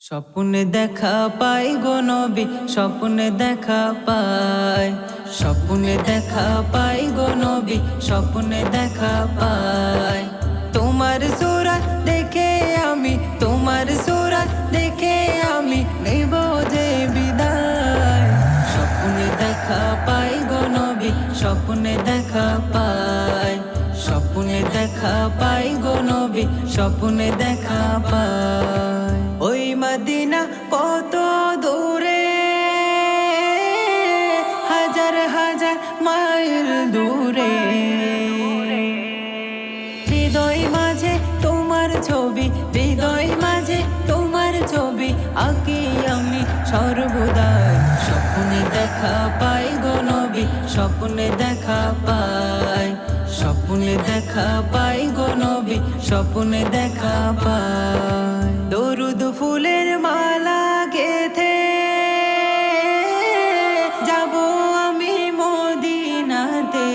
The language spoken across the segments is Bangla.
স্বপ্নে দেখা পাই গো নবী, স্বপ্নে দেখা পাই। স্বপ্নে দেখা পাই গো নবী, স্বপ্নে দেখা পাই। তোমার সুরাত দেখে আমি, তোমার সুরাত দেখে আমি নেব যে বিদায়। স্বপ্নে দেখা পাই গো নবী, স্বপ্নে দেখা পাই। স্বপ্নে দেখা পাই গো নবী, স্বপ্নে দেখা পাই। কত দূরে? হাজার হাজার মাইল দূরে। হৃদয় মাঝে তোমার ছবি, হৃদয় মাঝে তোমার ছবি, আঁকি আমি সর্বদাই স্বপ্নে দেখা পাই গো নবী, স্বপ্নে দেখা পাই। স্বপ্নে দেখা পাই গো নবী, স্বপ্নে দেখা পাই।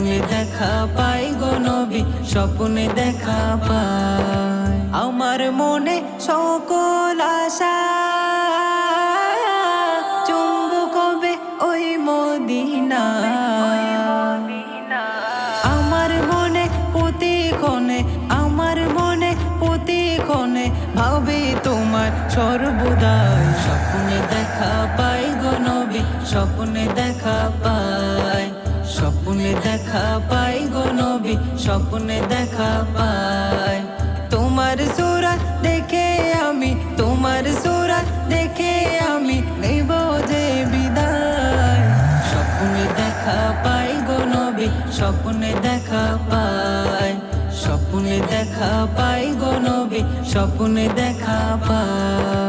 স্বপ্নে দেখা পাই গো নবী, স্বপ্নে দেখা পাই। আমার মনে সকল আশা চুম্বক হবে ওই মদিনা? আমার মনে প্রতিক্ষণে, আমার মনে প্রতিক্ষণে ভাবে তোমার সর্বদাই। স্বপ্নে দেখা পাই গো নবী, স্বপ্নে দেখা পাই। দেখা পাই গো নবী, স্বপ্নে দেখা পাই। তোমার সুরাত দেখে আমি, তোমার সুরাত দেখে আমি নেব যে বিদায়। স্বপ্নে দেখা পাই গো নবী, স্বপ্নে দেখা পাই। স্বপ্নে দেখা পাই গো নবী, স্বপ্নে দেখা পাই।